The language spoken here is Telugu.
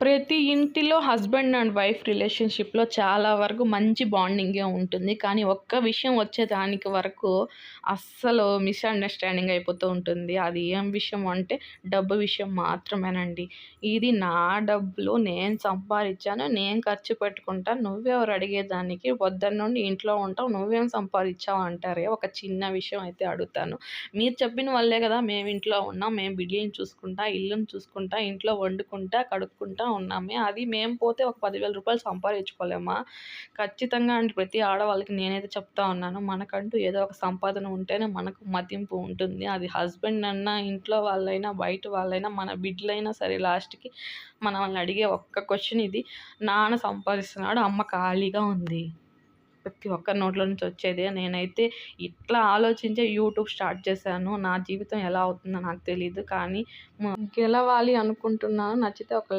ప్రతి ఇంటిలో హస్బెండ్ అండ్ వైఫ్ రిలేషన్షిప్లో చాలా వరకు మంచి బాండింగే ఉంటుంది. కానీ ఒక్క విషయం వచ్చేదానికి వరకు అస్సలు మిస్అండర్స్టాండింగ్ అయిపోతూ ఉంటుంది. అది ఏం విషయం అంటే డబ్బు విషయం మాత్రమేనండి. ఇది నా డబ్బులు నేను సంపాదించాను నేను ఖర్చు పెట్టుకుంటాను నువ్వెవరు అడిగేదానికి పొద్దున్న నుండి ఇంట్లో ఉంటావు నువ్వేం సంపాదించావు అంటారే ఒక చిన్న విషయం అయితే అడుగుతాను. మీరు చెప్పిన వల్లే కదా మేము ఇంట్లో ఉన్నాం మేము బిడ్డని చూసుకుంటా ఇల్లుని చూసుకుంటా ఇంట్లో వండుకుంటా కడుక్కుంటా ఉన్నామే. అది మేము పోతే ఒక పదివేల రూపాయలు సంపాదించుకోలేమా? ఖచ్చితంగా అండి ప్రతి ఆడవాళ్ళకి నేనైతే చెప్తా ఉన్నాను. మనకంటూ ఏదో ఒక సంపాదన ఉంటేనే మనకు మతింపు ఉంటుంది. అది హస్బెండ్ అన్నా ఇంట్లో వాళ్ళైనా బయట వాళ్ళైనా మన బిడ్డలైనా సరే లాస్ట్కి మనల్ని అడిగే ఒక్క క్వశ్చన్ ఇది. నాన్న సంపాదిస్తున్నాడు అమ్మ ఖాళీగా ఉంది. ప్రతి ఒక్కరి నోట్లో నుంచి వచ్చేదే. నేనైతే ఇట్లా ఆలోచించే యూట్యూబ్ స్టార్ట్ చేశాను. నా జీవితం ఎలా అవుతుందో నాకు తెలియదు కానీ గెలవాలి అనుకుంటున్నాను. నచ్చితే ఒక